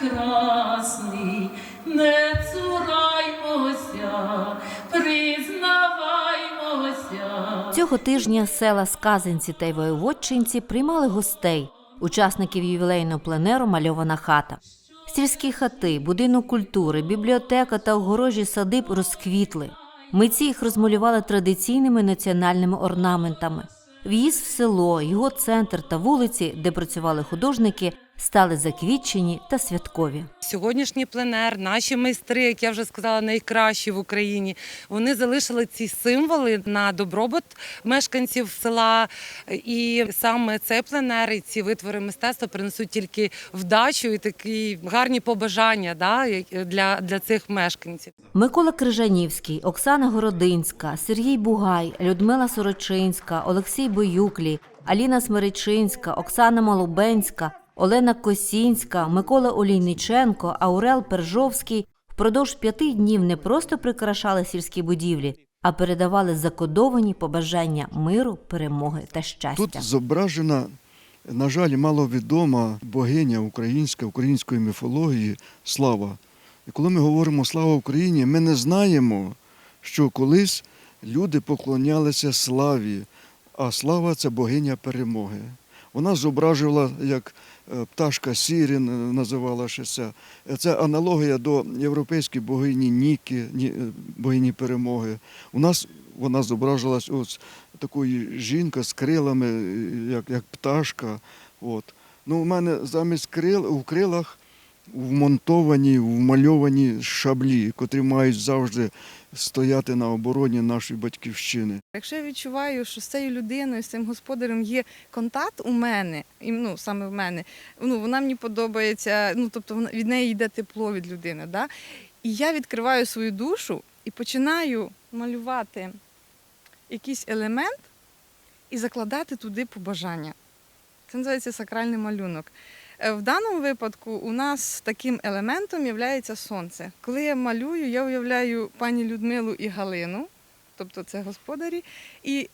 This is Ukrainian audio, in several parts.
прекрасний, не цураймося, признаваймося. Цього тижня села Сказинці та й Воєводчинці приймали гостей, учасників ювілейного пленеру Мальована хата. Сільські хати, будинок культури, бібліотека та огорожі садиб розквітли. Митці їх розмалювали традиційними національними орнаментами. В'їзд в село, його центр та вулиці, де працювали художники, стали заквітчені та святкові. Сьогоднішній пленер, наші майстри, як я вже сказала, найкращі в Україні. Вони залишили ці символи на добробут мешканців села. І саме цей пленер і ці витвори мистецтва принесуть тільки вдачу і такі гарні побажання да, для, для цих мешканців. Микола Крижанівський, Оксана Городинська, Сергій Бугай, Людмила Сорочинська, Олексій Боюклі, Аліна Смиричинська, Оксана Малубенська, Олена Косінська, Микола Олійниченко, Аурел Пержовський впродовж п'яти днів не просто прикрашали сільські будівлі, а передавали закодовані побажання миру, перемоги та щастя. Тут зображена, на жаль, маловідома богиня українська, української міфології слава. І коли ми говоримо слава Україні, ми не знаємо, що колись люди поклонялися славі, а слава це богиня перемоги. Вона зображувала, як пташка Сірін називалася. Це аналогія до європейської богині Ніки, е, богині перемоги. У нас вона зображувалась ось такою жінка з крилами, е, як, як пташка. От. Ну, у мене замість крил у крилах вмонтовані, вмальовані шаблі, котрі мають завжди стояти на обороні нашої батьківщини. Якщо я відчуваю, що з цією людиною, з цим господарем є контакт у мене, і, ну саме в мене, ну вона мені подобається, ну тобто від неї йде тепло від людини. Да? І я відкриваю свою душу і починаю малювати якийсь елемент і закладати туди побажання. Це називається сакральний малюнок. Е, В даному випадку у нас таким елементом є сонце. Коли я малюю, я уявляю пані Людмилу і Галину, тобто це господарі, і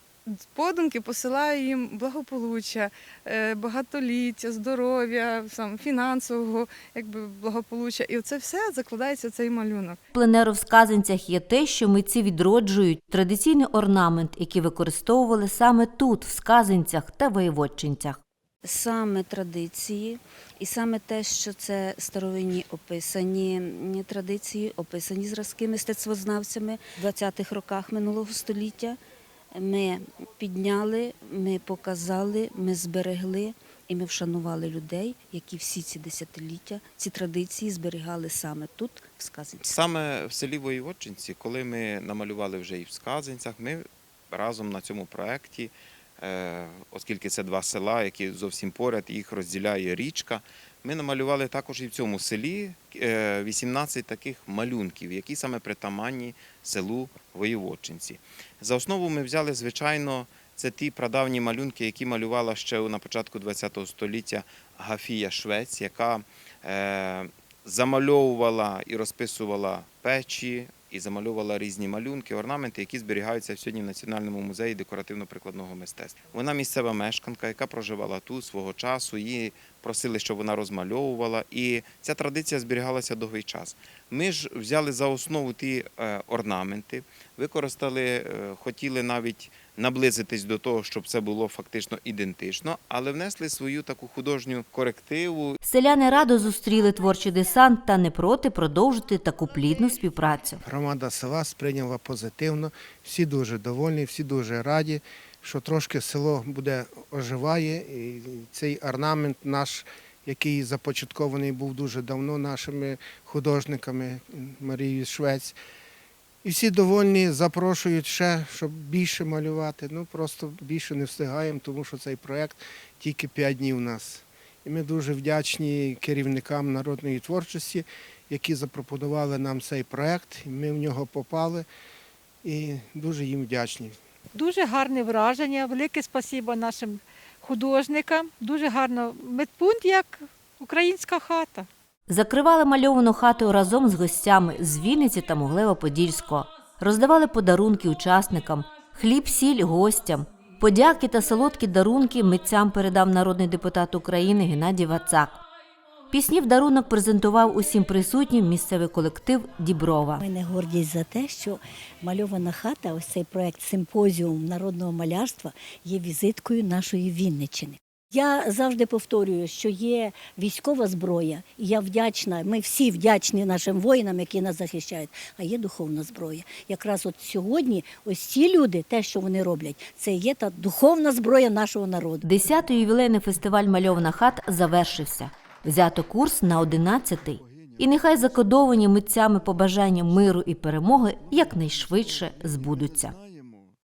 подумки посилаю їм благополуччя, е, багатоліття, здоров'я, сам фінансового якби, благополуччя. І оце все закладається в цей малюнок. Пленеру в сказанцях є те, що митці відроджують традиційний орнамент, який використовували саме тут, в сказанцях та воєводчинцях. Саме традиції, і саме те, що це старовинні описані традиції, описані зразки мистецтвознавцями в 20-х роках минулого століття. Ми підняли, ми показали, ми зберегли і ми вшанували людей, які всі ці десятиліття, ці традиції зберігали саме тут, в Сказанці. Саме в селі Воєводчинці, коли ми намалювали вже і в Сказанцях, ми разом на цьому проєкті, оскільки це два села, які зовсім поряд, їх розділяє річка, ми намалювали також і в цьому селі е, 18 таких малюнків, які саме притаманні селу Воєводчинці. За основу ми взяли, звичайно, це ті прадавні малюнки, які малювала ще на початку ХХ століття Гафія Швець, яка е, замальовувала і розписувала печі, і замальовувала різні малюнки, орнаменти, які зберігаються сьогодні в Національному музеї декоративно-прикладного мистецтва. Вона місцева мешканка, яка проживала тут свого часу. Її просили, щоб вона розмальовувала, і ця традиція зберігалася довгий час. Ми ж взяли за основу ті е, орнаменти, використали, е, хотіли навіть наблизитись до того, щоб це було фактично ідентично, але внесли свою таку художню корективу Селяни радо зустріли творчий десант та не проти продовжити таку плідну співпрацю. Громада села сприйняла позитивно, всі дуже довольні, всі дуже раді, що трошки село буде оживає. І цей орнамент наш, який започаткований був дуже давно нашими художниками Марією Швець. І всі довольні, запрошують ще, щоб більше малювати. Ну просто більше не встигаємо, тому що цей проєкт тільки 5 днів у нас. І ми дуже вдячні керівникам народної творчості, які запропонували нам цей проєкт. Ми в нього попали і дуже їм вдячні. Дуже гарне враження, велике спасибо нашим художникам. Дуже гарно медпункт як українська хата. Закривали мальовану хату разом з гостями з Вінниці та Моглева-Подільського. Роздавали подарунки учасникам, хліб, сіль гостям. Подяки та солодкі дарунки митцям передав народний депутат України Геннадій Вацак. Пісні в дарунок презентував усім присутнім місцевий колектив Діброва. У мене гордість за те, що мальована хата, ось цей проект симпозіум народного малярства є візиткою нашої Вінниччини. Я завжди повторюю, що є військова зброя, і я вдячна. Ми всі вдячні нашим воїнам, які нас захищають. А є духовна зброя. Якраз от сьогодні, ось ці люди, те, що вони роблять, це є та духовна зброя нашого народу. Десятий ювілейний фестиваль Мальована хат завершився. Взято курс на одинадцятий. І нехай закодовані митцями побажання миру і перемоги якнайшвидше збудуться.